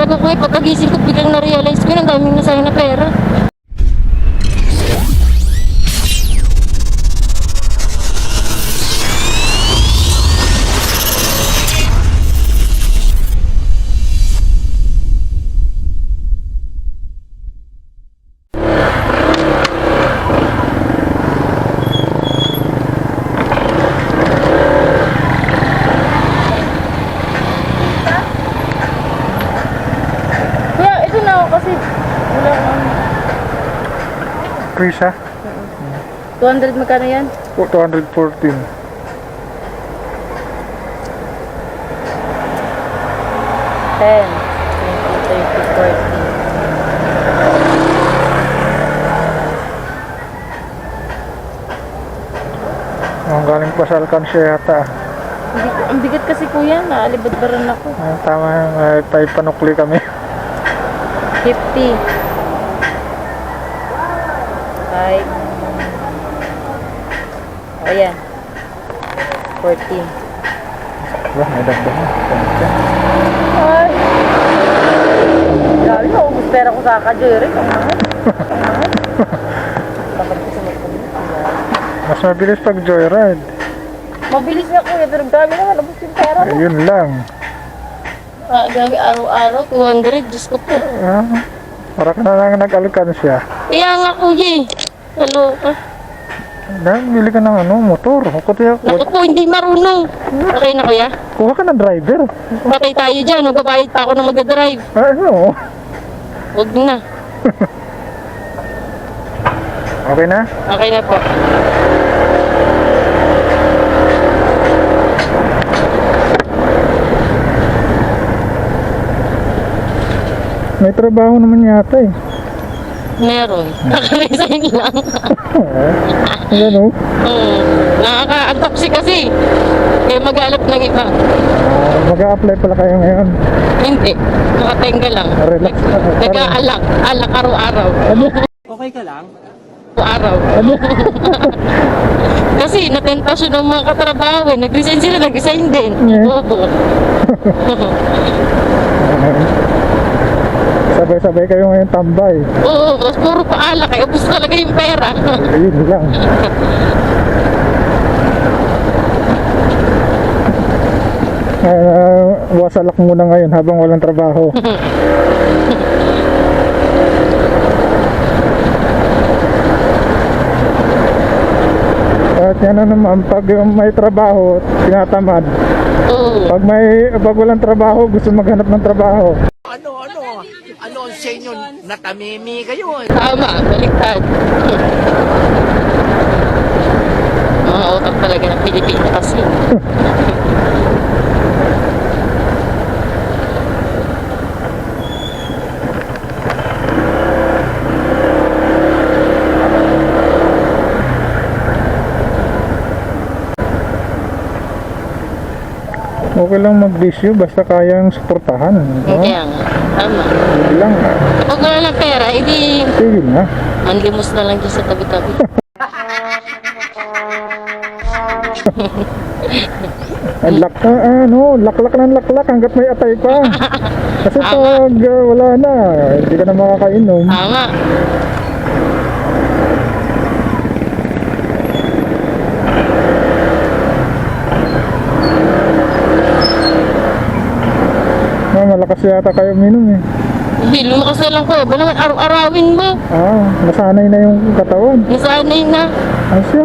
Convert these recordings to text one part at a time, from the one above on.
Ko, eh, pagkagising ko, biglang na-realize ko, ang daming nasayang na pera. Free siya. 200 magkano yan? O, 214. Ten, twenty, thirty, forty. Ang galing pa sa Alcancia yata. Ang bigat kasi kuya, naalibadbaran ako. Ah, tama yung uh, tayo panukli kami. 50. 5. Ayan. 14. Wala, may dagdag na. Ay! Grabe, naubos pera ko sa ka-joyride. Ang mahal. Ang mahal. Ko sa magpapalito. Mas mabilis pag joyride. Mabilis nga kuya, pero grabe naman, ubos yung pera mo. Ayun lang. Ah, grabe, araw-araw, 200, Diyos ko po. Ah, para ka na lang nag-Alcancia. Kaya nga kuya, eh. Hello, ah. Dahil bili ka ng ano, motor. Kuti Naku ako. po, hindi marunong. Okay na kuya? Kuha ka ng driver. Patay tayo dyan, magbabayad pa ako na magdadrive. Ah, ano? Huwag na. Okay na? Okay na po. May trabaho naman yata eh. Meron. Nakaresign lang. O. Hmm. Nakaka-toxic kasi. Kaya mag-alap ng iba. Ah, mag-a-apply pala kayo ngayon. Hindi. Nakatenga lang. Relax. Nag-aalak. Alak araw-araw. Ano? Okay ka lang? Araw. Ano? Kasi natentasyon ng mga katrabaho eh. Nag-resign sila, nag-resign din. Yeah. Oo. Sabay-sabay kayo ngayon tambay. Oo, tapos puro paalak. Kaya ubus talaga yung pera. Ayun lang. Uh, wasalak muna ngayon habang walang trabaho. At yan na naman, pag may trabaho, tinatamad. Oo. Pag may pag walang trabaho, gusto maghanap ng trabaho. Ano, ang sa inyo? Natamimi kayo. Tama, baliktad. Mga utak talaga ng Pilipino kasi. Okay lang mag-bisyo basta kayang suportahan. No? Kaya nga, tama. Yun lang. Pag wala ng pera, edi Sige na. manlimos na lang dyan sa tabi-tabi. Ang lak na, ano, laklak ng laklak hanggat may atay pa. Kasi pag uh, wala na, hindi ka na makakainom. Tama. Ah, malakas yata kayo minum eh. Hindi, lumakas na lang ko. Ba naman araw-arawin mo? Ah, nasanay na yung katawan. Nasanay na. Asya.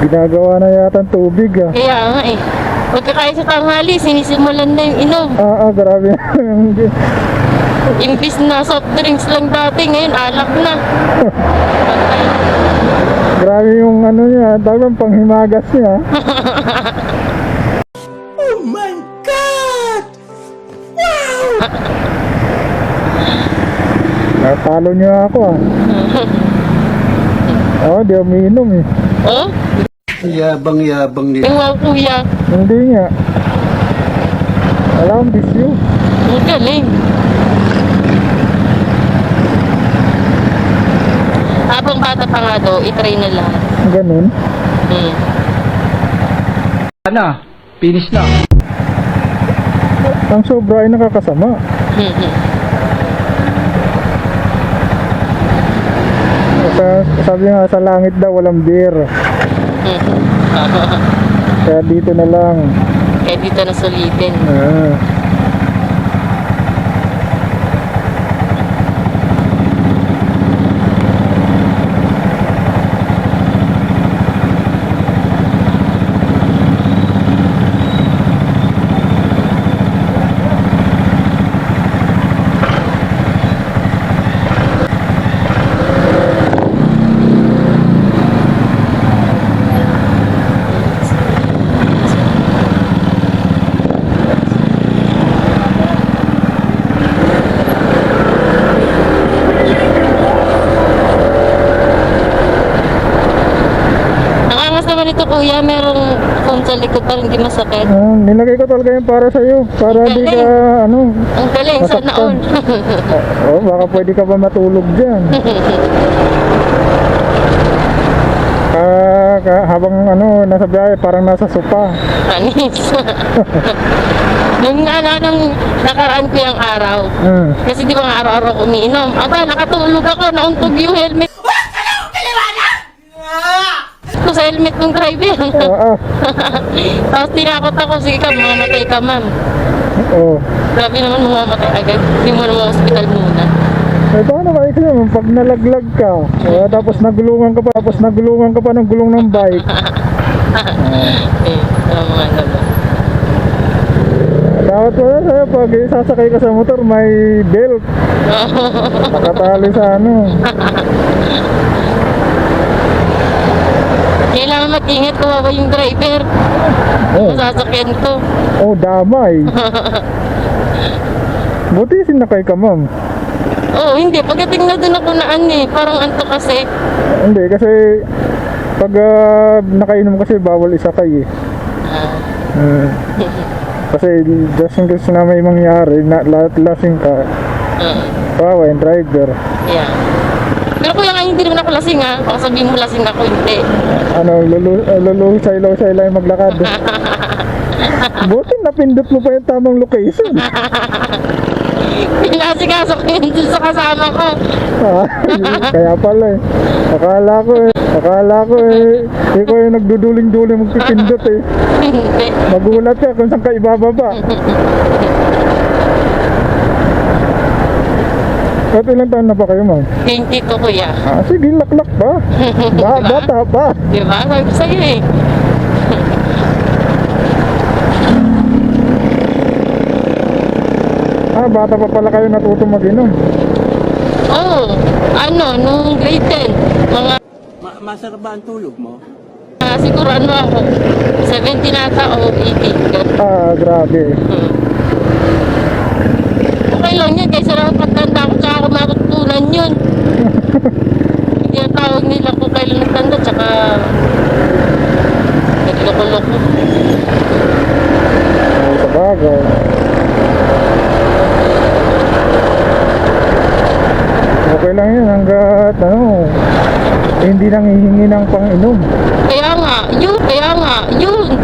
Ginagawa na yata ang tubig ah. Kaya nga eh. Pagkakain sa tanghali, sinisimulan na yung inom. Ah, ah, grabe. Imbis na soft drinks lang dati, ngayon alak na. Grabe yung ano niya, dagang panghimagas niya. Natalo niya ako ah. Oh, di umiinom eh. Oh? Yabang-yabang nila. Eh, wow, kuya. Hindi nga. Akong bisyo. Ang galing. Habang bata pa nga daw, itry na lahat. Ganun. Hmm. Ano? Finish na. Ang sobra ay nakakasama. Sa, sabi nga sa langit daw walang beer. Kaya dito na lang. Kaya dito na sulitin. Ah. Nakangas naman ito kuya, merong phone sa likod pa rin di masakit. Ah, nilagay ko talaga yan para sa iyo. Para di ka, ano, Ang galing, sana Masaktan. all. oh, baka pwede ka pa matulog dyan. Ah, ka, habang ano, nasa biyahe, parang nasa sopa. Panis. nung ano, nung nakaraan ko yung araw, Hmm. kasi di ba nga araw-araw umiinom. Aba, nakatulog ako, nauntog yung helmet. Ko sa helmet ng driver. Ah. Tapos tinakot ako, sige ka, mamamatay ka ma'am. Oh. Grabe naman mamamatay agad. Hindi mo naman hospital muna. Eh, paano ba ikaw naman pag nalaglag ka? eh, tapos nagulungan ka pa, tapos nagulungan ka pa ng gulong ng bike. Eh, ano nga naman. Dapat wala sa'yo, pag sasakay ka sa motor, may belt. Nakatali sa ano. Kailangan mag-ingat kawawa yung driver. Oh, Masasakyan to. oh damay. Buti sinakay ka, ma'am. Oo, oh, hindi. Pagdating na doon ako naan eh. Parang anto kasi. Hindi, kasi pag ah, nakainom kasi bawal isakay eh. Ah, Hmm. Kasi just in case na may mangyari, na, la- lasing ka, ah, kawawa yung driver. yeah. Pero kuya nga, hindi naman ako lasing ha. Baka sabihin mo lasing ako, hindi. Ano, lulu, uh, luluhisay-luhisay lang yung maglakad. Buti napindot mo pa yung tamang location. Pinasikaso ko yun dun sa kasama ko. Ah, Kaya pala eh. Akala ko eh. Akala ko eh. Ikaw yung nagduduling-duling magpipindot eh. Magulat ka kung saan ka ibababa. At ilang taon na pa kayo, ma'am? 22 kuya. Ah, sige, laklak pa. Ba, bata pa. Di ba? Sabi ko sa'yo eh. Ah, bata pa pala kayo natuto mag-inom. Oo. Oh, ano, nung grade 10, mga Ma- masarap ba ang tulog mo? ah, siguro ano ako, 17 ata o 18. ganun. Ah, grabe. Hmm. Okay lang yan, kaysa lang pagtanda ko, tsaka ako matutunan yun. Hindi ang tawag nila kung kailan nagtanda, tsaka nagloko-loko. Ay, sa bagay. Okay lang yan hanggat ano, hindi nang hihingi ng pang-inom. Kaya nga, yun, kaya nga, yun.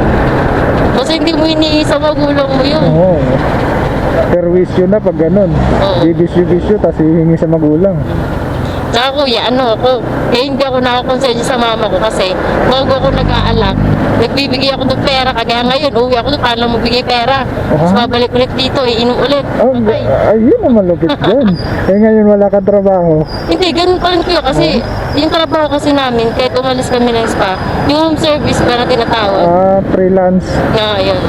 Kasi hindi mo iniisa sa magulang mo yun. Oo. Perwisyo na pag ganun. Oo. Bibisyo-bisyo, tapos hihingi sa magulang. Tsaka kuya, ano ako, eh hindi ako nakakonsensya sa mama ko kasi bago ako nag-aalak, nagbibigay ako ng pera, kagaya ngayon, uwi ako doon, paano lang magbigay pera? Tapos Aha. babalik ulit dito, iinom ulit. Oh, Okay. ayun naman lupit dyan. eh ngayon wala kang trabaho. Hindi, ganun pa rin kuya kasi yung trabaho kasi namin, kahit umalis kami ng spa, yung home service ba na tinatawag, Ah, freelance. na yun.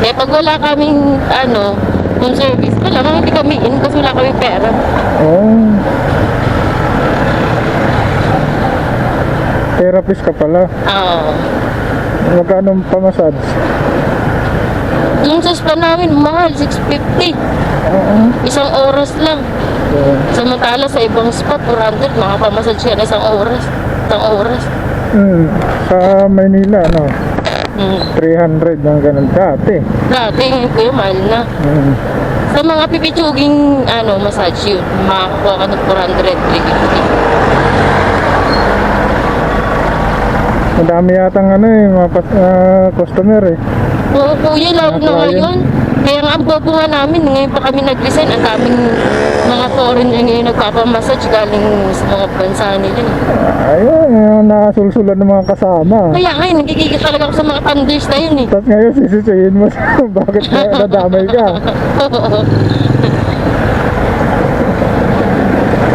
Eh pag wala kaming ano, home service, wala, mga hindi kami in kasi wala kami pera. Oh. Therapist ka pala. Oo. Magkano pamassage? Yung sa spa namin, mahal, 650. Oo. Isang oras lang. So, Samantala sa ibang spot, 400, makapamassage siya na isang oras. Isang oras. mm, sa Maynila, no? Hmm. 300 ng ganun dati. Dati, ngayon ko mahal na. Mm. Sa mga pipitsuging ano, massage yun, makakuha ka ng 400, 350. Madami yatang ano eh, mga ah, customer eh. Oo, kuya, lalo na ngayon. Kaya nga ang nga namin, ngayon pa kami nag-resign, ang daming mga foreign na ngayon nagpapamassage galing sa mga bansa nila. eh. Ayun, yung nasulsulan ng mga kasama. Kaya ngayon, nagigigil talaga ako sa mga thunders na yun eh. Tapos ngayon sisisihin mo bakit na nadamay ka.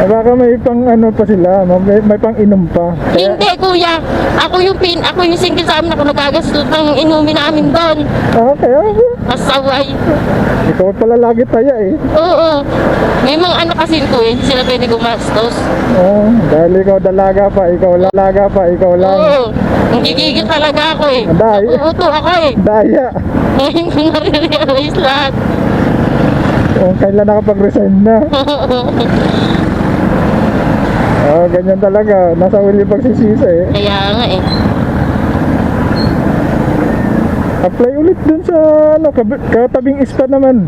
Eh, baka may pang ano pa sila, may, may pang inom pa. Kaya, Hindi, kuya. Ako yung pin, ako yung single sa amin ako nagagastos ng inumin namin doon. ah, kaya Kasaway. ikaw pala lagi taya eh. Oo. May mga ano kasi ko eh, hindi sila pwede gumastos. Oo, dahil ikaw dalaga pa, ikaw lalaga pa, ikaw lang. Oo. Nagigigil talaga ako eh. Dahil- Nakuuto ako eh. Daya. Ngayon ko nare-realize lahat. Kung kailan nakapag-resign na. Oo, ganyan talaga. Nasa uli pagsisisa eh. Kaya nga eh. Apply ulit dun sa ano, katabing ispa naman.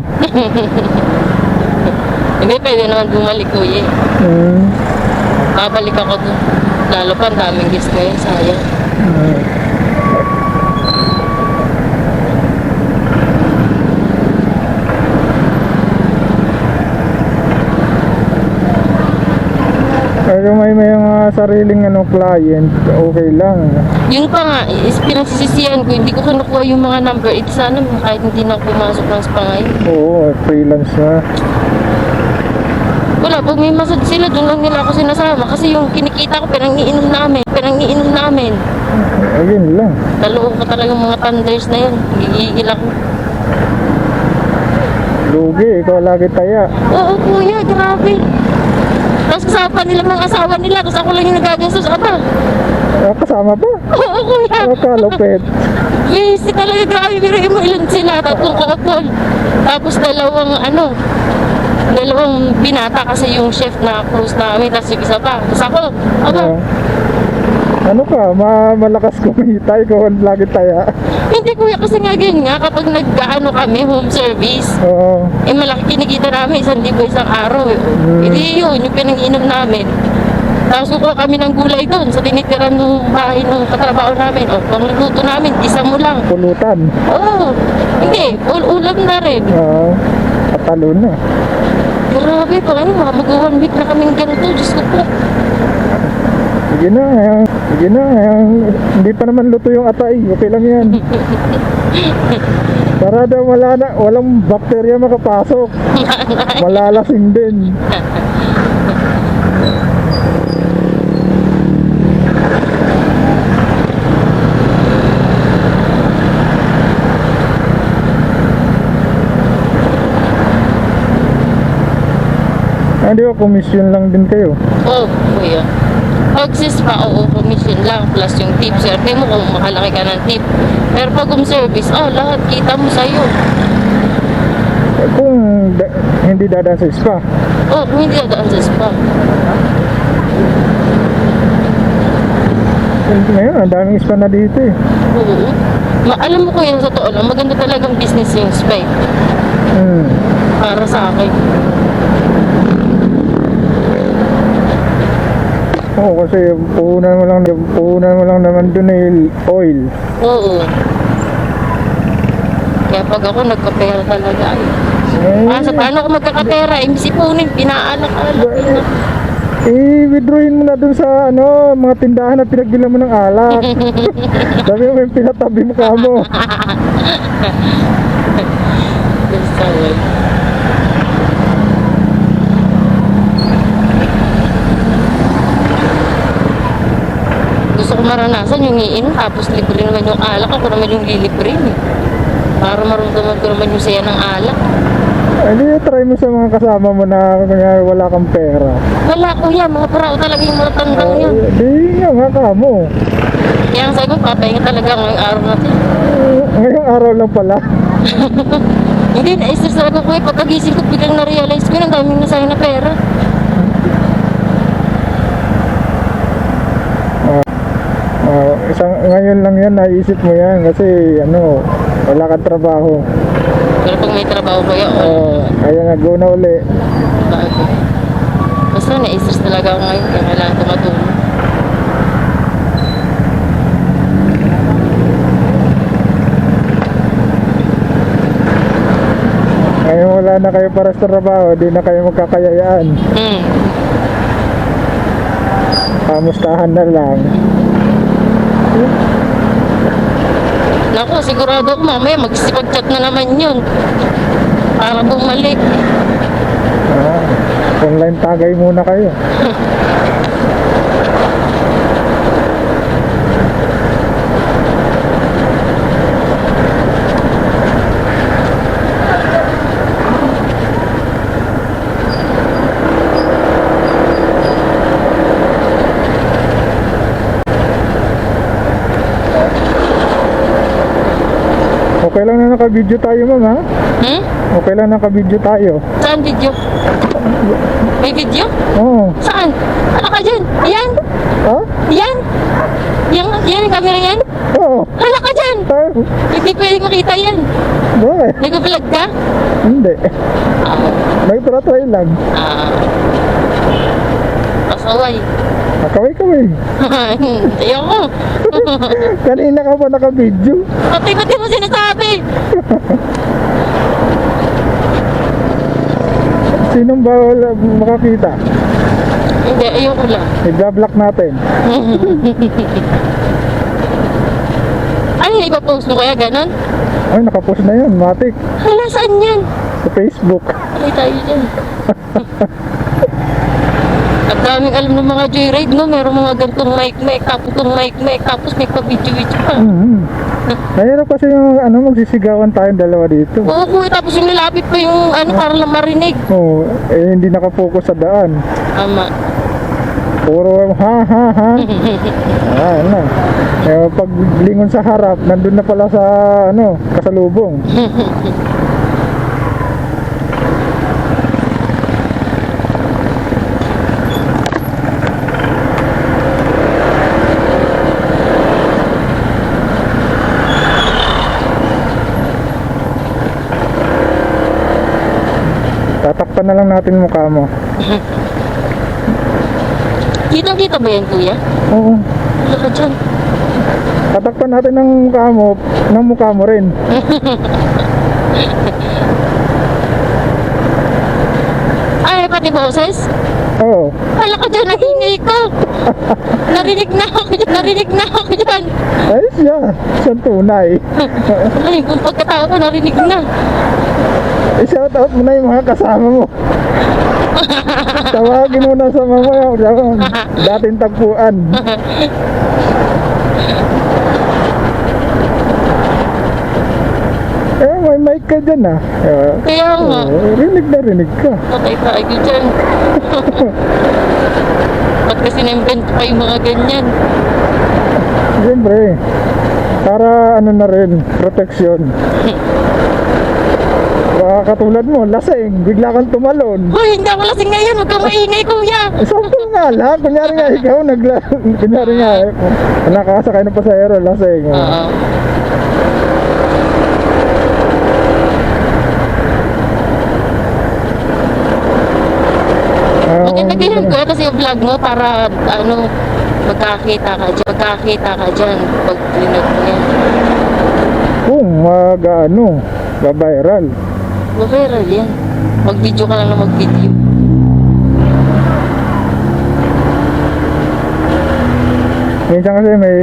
Hindi, pwede naman bumalik kuya eh. Hmm. Babalik ako dun. Lalo pa ang daming guest ngayon, sayang. Pero may may mga sariling ano, client, okay lang. Yun pa nga, is pinagsisisihan ko, hindi ko kinukuha yung mga number 8 sana kahit hindi na pumasok ng spa ngayon. Oo, freelance na. Wala, pag may masad sila, doon lang nila ako sinasama. Kasi yung kinikita ko, pinangiinom namin. Pinangiinom namin. Ayun lang. Dalawang ko talaga yung mga thunders na yun. Gigigil ako. Lugi, ikaw lagi taya. Oo, kuya, grabe. Tapos kasama pa nila mga asawa nila, tapos ako lang yung nagagastos. Aba, Ah, kasama pa? oo, kuya. Oh, kalupit. Yes, talaga grabe. Pero mo ilan sila, tatlong couple. Tapos dalawang, ano, dalawang binata kasi yung chef na cruise namin, tapos yung isa pa. Tapos ako, aba, Ah. Ano ka, ma malakas kumita, ikaw ang lagi taya. hindi kuya kasi nga ganyan nga kapag nag-ano kami, home service, Oo. eh malaki kinikita namin isang libo isang araw. Eh. Hindi yun, yung pinang-inom namin. Tapos kukuha kami ng gulay doon sa tinitiran ng bahay ng katrabaho namin. O, pangluto namin, isa mo lang. pulutan. Oo, hindi, ul ulam na rin. Oo. Patalo na. Grabe pa, ano, mga mag-one week na kaming ganito, Diyos ko po. Sige na, ayan. Sige na. Hindi pa naman luto yung atay. Okay lang yan. Para daw wala na, walang bakterya makapasok. Malalasing din. Ah, di ba, commission lang din kayo. Oo, kuya. Pag sis pa, oo, commission lang, plus yung tip. Swerte mo kung makalaki ka ng tip. Pero pag home service, oh, lahat kita mo sa'yo. Eh, Kung da- hindi dadaan sa spa, Oh, kung hindi dadaan sa spa. eh, ngayon, ang daming spa na dito eh. Oo. Ma alam mo ko yun, sa totoo lang, maganda talagang business yung spa. eh. Hmm. Para sa akin. Oo, kasi puhunan mo lang, puhunan mo lang naman dun eh, oil. Oo. Kaya pag ako nagkapera talaga, ay. Eh, Ah, sa paano ako magkakapera? Imbis ipunin, pinaalak-alak. i-withdrawin mo na dun sa ano, mga tindahan na pinagbilan mo ng alak. Sabi mo yung pinatabi mo ka mo. Basta, well. Gusto ko maranasan yung iinom tapos libre naman yung alak. Ako naman yung lilibre. Eh. Para marundaman ko naman yung saya ng alak. Hindi, try mo sa mga kasama mo na kanya wala kang pera. Wala kuya, mga parao talaga yung mga tandang Uh, yan. di nga nga ka mo. Kaya ang sabi ko, papahinga talaga ngayong araw natin. Uh, ngayong araw lang pala. Hindi, na-stress talaga ko eh. Pagkagising ko, biglang na-realize ko, ang daming na pera. Isang, ngayon lang yan, naisip mo yan kasi ano, wala kang trabaho. Pero pag may trabaho ko yun, Uh, kaya nga, go na uli. bago. Basta na-stress talaga ako ngayon, kaya kailangan tumatulong. wala na kayo para sa trabaho, di na kayo magkakayayaan. Hmm. Kamustahan na lang. Naku, sigurado ako mamaya magsipag-chat na naman yun. Para bumalik. Ah, online tagay muna kayo. Okay lang na naka-video tayo, ma'am, ha? Hmm? Okay lang naka-video tayo. Saan video? May video? Oo. Saan? Ano ka dyan? Yan? Ha? Yan? Yan, yan yung camera yan? Oo. Hala ka dyan! Tayo. Hindi pwede makita yan. Bakit? Nag-vlog ka? Hindi. Ah. Nagtry lang. Ah. Pasaway. Nakaway-kaway. Ayoko. Kanina ka pa naka-video. Pati ba't di mo sinasabi? Sinong bawal makakita? Hindi, ayoko lang. I-block natin. Ano yung ipapost mo kaya ganon? Ay, nakapost na yun. Matik. Hala, saan yan? Sa Facebook. Ay, tayo dyan. Ang daming alam ng mga joyride, no? Meron mga gantong mic-mic, tapos itong mic-mic, tapos may pa-video-video pa. Mm-hmm. Mahirap kasi yung ano, magsisigawan tayong dalawa dito. Oo, kuya, tapos nilapit pa yung ano, para lang marinig. Oo, eh hindi nakapokus sa daan. Tama. Puro ha ha ha. ah, ano. Eh, pag lingon sa harap, nandun na pala sa ano, kasalubong. Tatakpan na lang natin mukha mo. Kitang-kita ba yan, kuya? Oo. Wala ka dyan. Tatakpan natin ng mukha mo, ng mukha mo rin. Ay, pati boses? Oo. Wala ka dyan, nahingay ko. Narinig na ako dyan, narinig na ako dyan. Ayos siya. Siyang tunay. Ay, kung pagkatao ko, narinig na. I-shout out mo na yung mga kasama mo. Tawagin mo na sa mamaya. Dating tagpuan. Eh, may mic ka dyan ah. Eh, Kaya nga, oh, rinig na rinig ka. patay tayo dyan. Ba't kasi na-invent pa yung mga ganyan? Siyempre, para ano na rin, proteksyon. Baka katulad mo, lasing, bigla kang tumalon. Hoy, hindi ako lasing ngayon. Huwag kang maingay, kuya. Sample nga lang, kunyari nga ikaw, nagla, kunyari nga, eh, nakakasakay ng pasahero, lasing. Oo. Ah, Maganda din yun, kuya, kasi yung vlog mo para, ano, magkakita ka dyan. Magkakita ka dyan pag linag mo yan. Kung mag, ano, ba-viral. Viral yan. Mag-video ka lang na mag-video. Minsan kasi may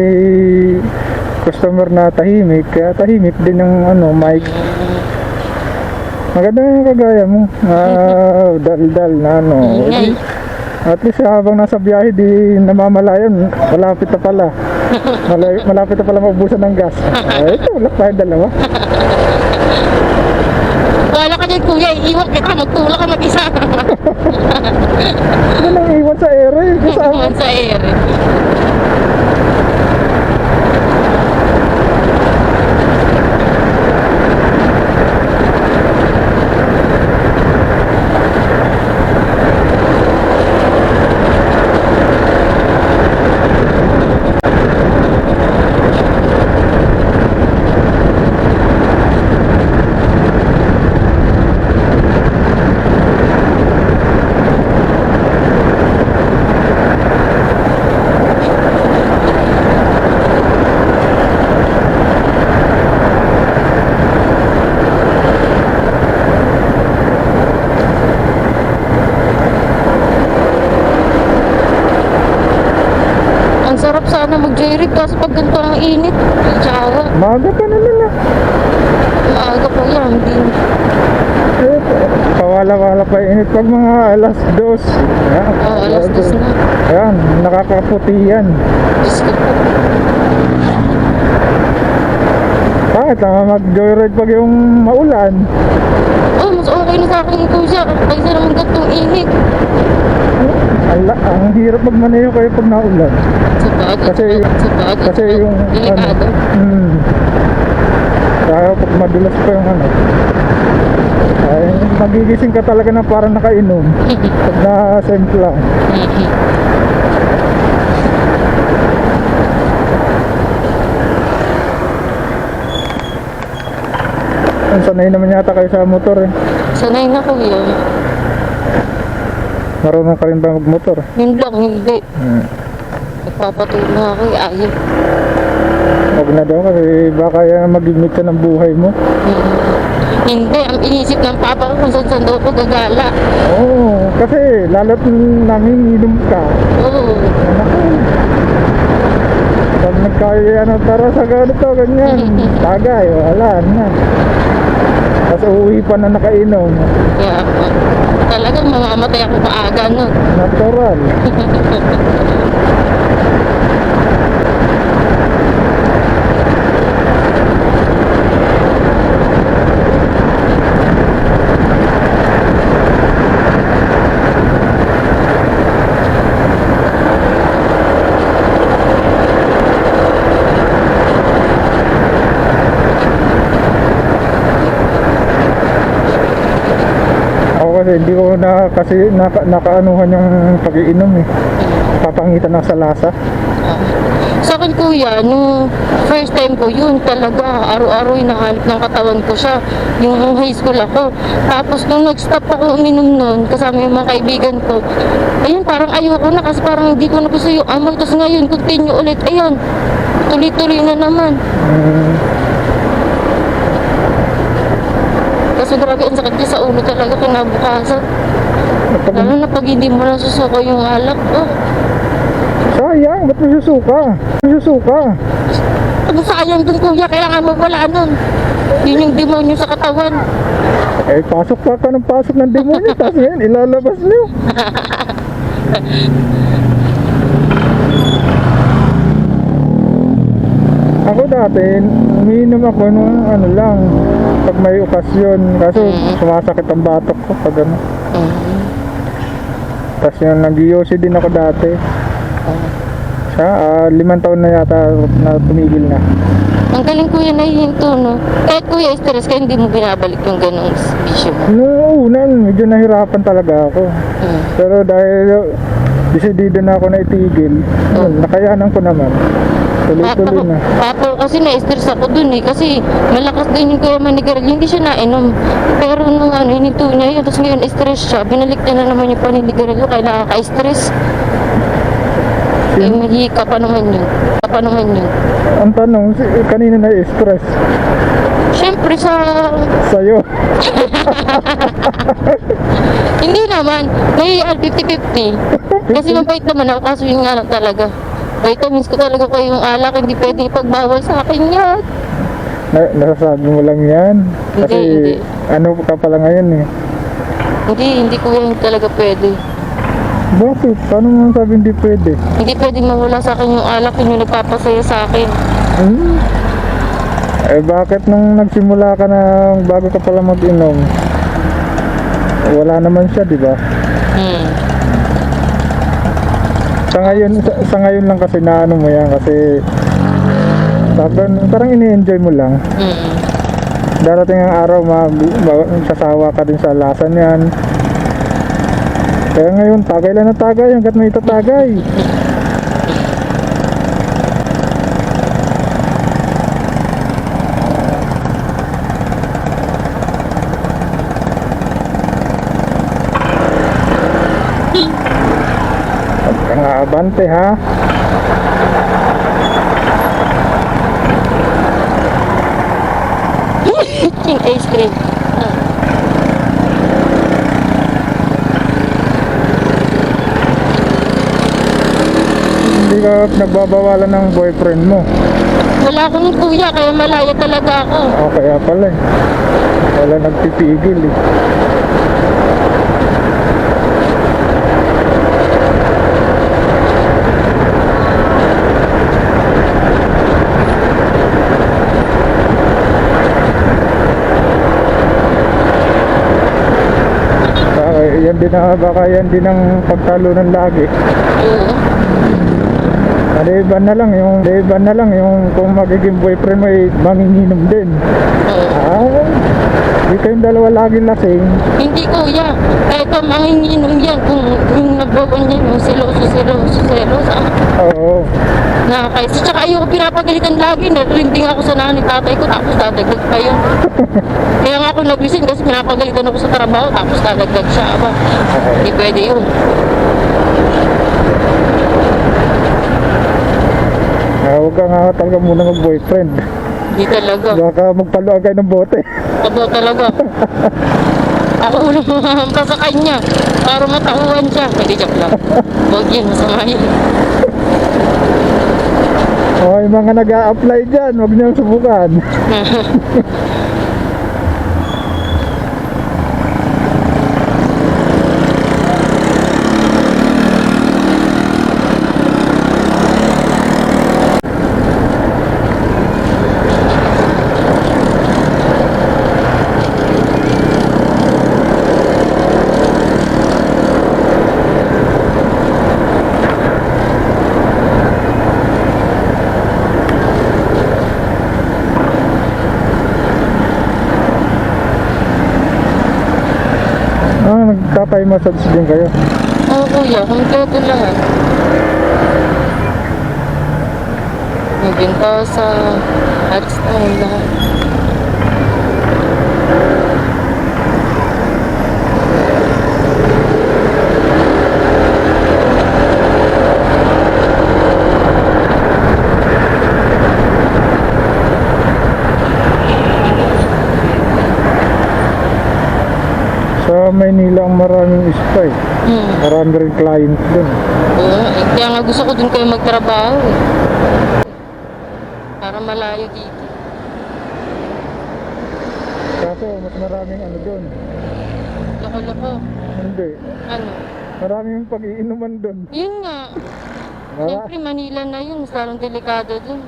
customer na tahimik, kaya tahimik din ng ano, mic. Maganda yung kagaya mo. Ah, dal-dal na ano. Ingay. At least habang nasa biyahe di namamalayan, malapit na pala. Malapit na pala maubusan ng gas. Ay, ito, wala tayo dalawa. Wala ka dyan, kuya. Iiwan kita. Magtulak ka mag-isa. Ano nang iwan sa ere? Iwan sa air. Init. Tsawa. Maga pa naman ah. Maaga pa yan. Hindi. Eh, Kawala-wala pa init pag mga alas dos. Ayan, Oo, alas dos na. Ayan, nakakaputi yan. Diyos ko po. Bakit naman mag-joyride pag yung maulan? Oh, mas okay na sa akin ito siya. Kaysa naman gatong init. Ala, ang hirap magmaneho kayo pag naulan. Sa bagay. Kasi- sa bagay. Kasi yung Delikado. ano, hmm, kaya pag madulas pa yung ano, ay magigising ka talaga na parang nakainom pag na-sempla. Ang sanay naman yata kayo sa motor eh. Sanay na ko yun. Marunong ka rin ba magmotor? Yun lang, hindi. Hmm. Nagpapatulong ako. Ayaw. Huwag na daw kasi baka yan magigmit ka ng buhay mo. Hindi, ang inisip ng papa ko kung saan daw ako gagala. Oo, kasi lalo't nanginginom ka. Oo. Naku. Pag nagkaya ano, tara sa ganito, ganyan. Tagay, wala na. Tapos uuwi pa na nakainom. Kaya ako, talagang mamamatay ako maaga no. Natural. Ako kasi hindi ko na kasi naka, nakaanuhan yung pag-iinom eh. Papangitan ng sa lasa. Sa akin kuya, nung first time ko, yun talaga, araw-araw hinahanap ng katawan ko siya. Yung nung high school ako. Tapos nung nag-stop ako uminom nun, kasama yung mga kaibigan ko, ayun, parang ayoko na kasi parang hindi ko na gusto yung amoy. Tapos ngayon, continue ulit, ayan, tuloy-tuloy na naman. Mm, Kasi grabe, ang sakit niya sa ulo talaga kinabukasan. Lalo na pag hindi mo na susuko yung alak, oh, sayang, ba't mo susuka? Susuka. ano sayang dun kuya, kailangan mo wala nun. Yun yung demonyo sa katawan. Eh, pasok pa ka ng pasok ng demonyo, tapos ngayon, ilalabas niyo. ako dati, umiinom ako nung ano lang, pag may okasyon, kaso Mm. sumasakit ang batok ko pag ano. Mm. Tapos yung nag din ako dati. Siya, ah, limang taon na yata na tumigil na. Ang galing kuya na hinto, no? Kahit kuya stress ka, hindi mo binabalik yung ganong bisyo mo. Noong una, medyo nahirapan talaga ako. Mm. Pero dahil desidido na ako na itigil, yun, nakayanan ko naman. Tuloy-tuloy na. Papo kasi na-stress ako dun eh. Kasi malakas din yung kuya manigaral. Hindi siya nainom. Pero nung ano, hininto niya yun. Tapos ngayon stress siya. Binalik niya na naman yung paninigaral ko. Kaya nakaka-stress. Eh, mahika pa naman yun. Pa naman yun. Ang tanong, si- kanina na-stress Siyempre sa... sa'yo. Hindi naman. May ah, 50-50. Kasi mabait naman ako. Kaso yun nga lang talaga. Vitamins ko talaga kayo yung alak. Hindi pwede ipagbawal sa akin yan. Na, nasasabi mo lang yan. Kasi Hindi, hindi. ano ka pala ngayon eh. Hindi, hindi ko yan talaga pwede. Bakit? Paano mo sabi hindi pwede? Hindi pwedeng mawala sa akin yung alak. Yun yung nagpapasaya sa akin. Hmm? Eh bakit nung nagsimula ka na bago ka pala mag-inom? Wala naman siya, di ba? Hmm. Sa ngayon, sa, sa ngayon lang kasi na ano mo yan kasi parang, parang ini-enjoy mo lang. Hmm. Darating ang araw mag, mag sasawa ka din sa lasa niyan. Kaya ngayon, tagay lang na tagay hanggat may itatagay. Huwag aabante ha. Ice cream. Hindi ka nagbabawalan ng boyfriend mo. Wala akong kuya, kaya malaya talaga ako. O kaya pala eh. Wala nagpipigil eh. Baka ang, baka yan din ang pagtalunan lagi. Oo. Maliban na lang yung, maliban na lang yung kung magiging boyfriend mo ay manginginom din. Ah, di kayong dalawa lagi lasing. Hindi kuya, kahit pa manginginom yan, kung yung nagbawan niya, yung siloso, siloso, siloso, Oo. nakakaisa. Tsaka ayoko pinapagalitan lagi, narinding ako sa nanay tatay ko, tapos dadagdag pa yun. Kaya nga ako nag-resign kasi pinapagalitan ako sa trabaho, tapos dadagdag siya. Aba, hindi pwede yun. Ah, huwag ka nga talaga muna mag-boyfriend. Hindi talaga. Baka magpaluan kayo ng bote. Aba talaga. Ako ulo pa sa kanya para matauhan siya. Hindi joke lang. Huwag yun, masama yun. O, yung mga nag apply dyan, huwag niyang subukan. Ah, nagtatay massage din kayo. Oo kuya, kompleto lahat. May bintasa, hot style, lahat. Sa Maynila ang maraming spa eh. Marami rin client dun. Oo, eh, kaya nga gusto ko dun kayo magtrabaho eh. Para malayo dito. Kaso mas maraming ano dun. Loko-loko. Hindi. Ano? Maraming pag-iinuman dun. Yun nga. Mara Siyempre Manila na yun. Mas lalong delikado dun.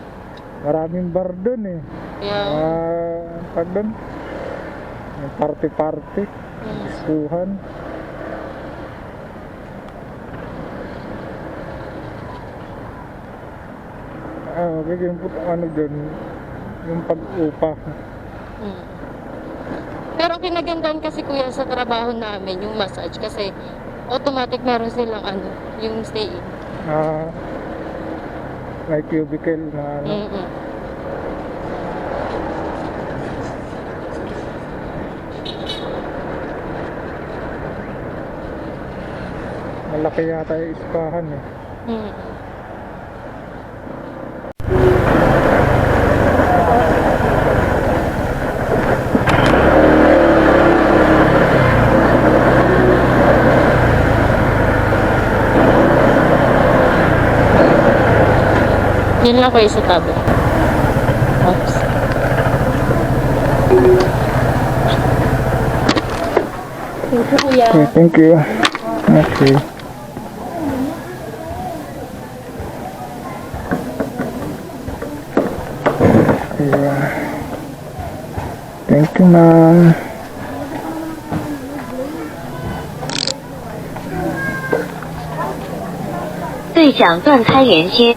maraming bar dun eh. Kaya, Ah, pag dun. Yung party-party. Hmm. Diskuhan. Ah, magiging put- ano dun. Yung pag-upa. Hmm. Pero kinagandaan kasi kuya sa trabaho namin, yung massage, kasi automatic meron silang ano, yung stay in. Ah, may cubicle na ano. Mm-mm. Malaki yata yung ispahan eh. Mm. Yun lang kayo sa tabi. Oops. Thank you, kuya. Okay, thank you. Okay. 嗯对讲断开连接